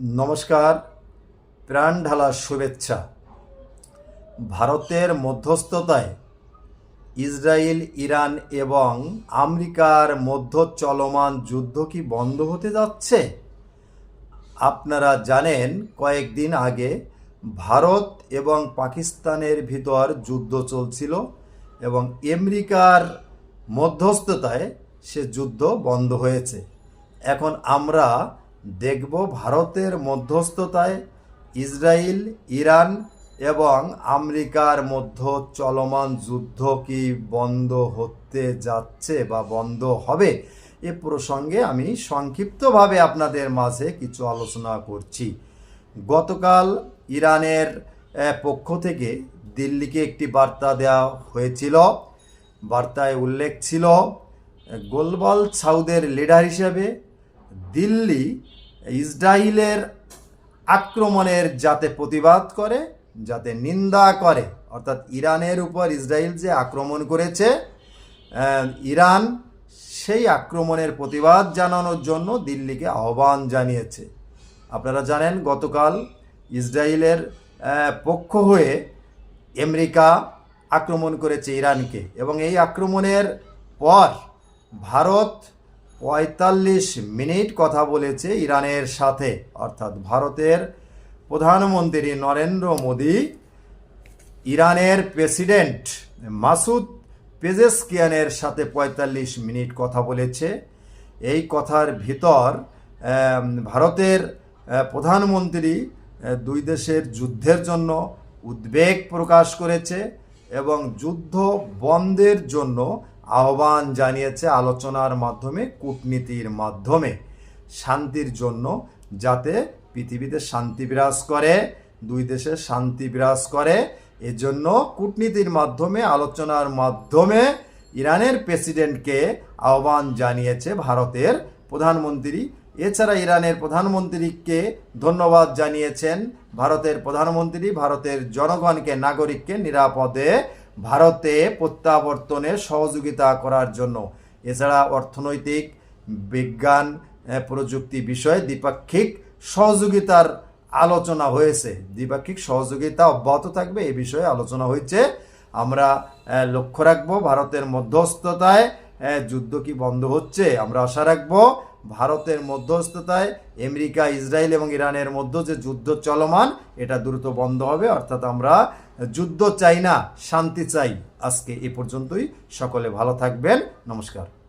নমস্কার, প্রাণ ঢালা শুভেচ্ছা। ভারতের মধ্যস্থতায় ইসরায়েল, ইরান এবং আমেরিকার মধ্য চলমান যুদ্ধ কি বন্ধ হতে যাচ্ছে? আপনারা জানেন, কয়েকদিন আগে ভারত এবং পাকিস্তানের ভিতর যুদ্ধ চলছিল এবং আমেরিকার মধ্যস্থতায় সে যুদ্ধ বন্ধ হয়েছে। এখন আমরা দেখব ভারতের মধ্যস্থতায় ইসরায়েল, ইরান এবং আমেরিকার মধ্য চলমান যুদ্ধ কি বন্ধ হতে যাচ্ছে বা বন্ধ হবে? এ প্রসঙ্গে আমি সংক্ষিপ্তভাবে আপনাদের মাঝে কিছু আলোচনা করছি। গতকাল ইরানের পক্ষ থেকে দিল্লিকে একটি বার্তা দেওয়া হয়েছিল। বার্তায় উল্লেখ ছিল, গোলবাল সাউদের লিডার হিসেবে দিল্লি ইসরায়েলের আক্রমণের যাতে প্রতিবাদ করে, যাতে নিন্দা করে, অর্থাৎ ইরানের উপর ইসরায়েল যে আক্রমণ করেছে ইরান সেই আক্রমণের প্রতিবাদ জানানোর জন্য দিল্লিকে আহ্বান জানিয়েছে। আপনারা জানেন, গতকাল ইসরায়েলের পক্ষ হয়ে আমেরিকা আক্রমণ করেছে ইরানকে এবং এই আক্রমণের পর ভারত পঁয়তাল্লিশ মিনিট কথা বলেছে ইরানের সাথে, অর্থাৎ ভারতের প্রধানমন্ত্রী নরেন্দ্র মোদী, ইরানের প্রেসিডেন্ট মাসুদ পেজেসকিয়ানের সাথে পঁয়তাল্লিশ মিনিট কথা বলেছে। এই কথার ভিতর ভারতের প্রধানমন্ত্রী দুই দেশের যুদ্ধের জন্য উদ্বেগ প্রকাশ করেছে এবং যুদ্ধ বন্ধের জন্য আহ্বান জানিয়েছে আলোচনার মাধ্যমে, কূটনীতির মাধ্যমে শান্তির জন্য, যাতে পৃথিবীতে শান্তি বিরাজ করে, দুই দেশে শান্তি বিরাজ করে। এজন্য কূটনীতির মাধ্যমে, আলোচনার মাধ্যমে ইরানের প্রেসিডেন্টকে আহ্বান জানিয়েছে ভারতের প্রধানমন্ত্রী। এছাড়া ইরানের প্রধানমন্ত্রীকে ধন্যবাদ জানিয়েছেন ভারতের প্রধানমন্ত্রী। ভারতের জনগণকে, নাগরিককে নিরাপদে ভারতে প্রত্যাবর্তনে সহযোগিতা করার জন্য। এছাড়া অর্থনৈতিক, বিজ্ঞান প্রযুক্তি বিষয়ে দ্বিপাক্ষিক সহযোগিতার আলোচনা হয়েছে। দ্বিপাক্ষিক সহযোগিতা অব্যাহত থাকবে, এ বিষয়ে আলোচনা হয়েছে। আমরা লক্ষ্য রাখব, ভারতের মধ্যস্থতায় যুদ্ধ কি বন্ধ হচ্ছে? আমরা আশা রাখব, ভারতের মধ্যস্থতায় আমেরিকা, ইসরায়েল এবং ইরানের মধ্যে যে যুদ্ধ চলমান, এটা দ্রুত বন্ধ হবে। অর্থাৎ আমরা যুদ্ধ চাই না শান্তি চাই। আজকে এ পর্যন্তই। সকলে ভালো থাকবেন। নমস্কার।